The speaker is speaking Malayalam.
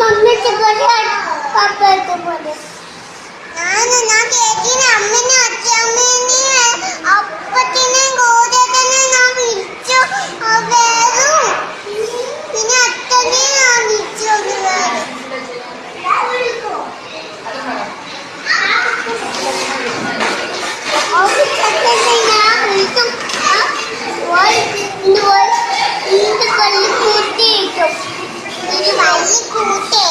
മമ്മിക്ക് പറയാം പപ്പയത്ത് പറയും ഞാൻ ഞാൻ ചേച്ചീനെ അമ്മനെ അച്ഛമ്മേനെ അപ്പത്തിനെ ഗോതത്തിനെ ഞാൻ വിളിച്ചു. വേറും പിന്നെ അച്ഛനെ ഞാൻ വിളിച്ചു വേറെ. കൂട്ടേ.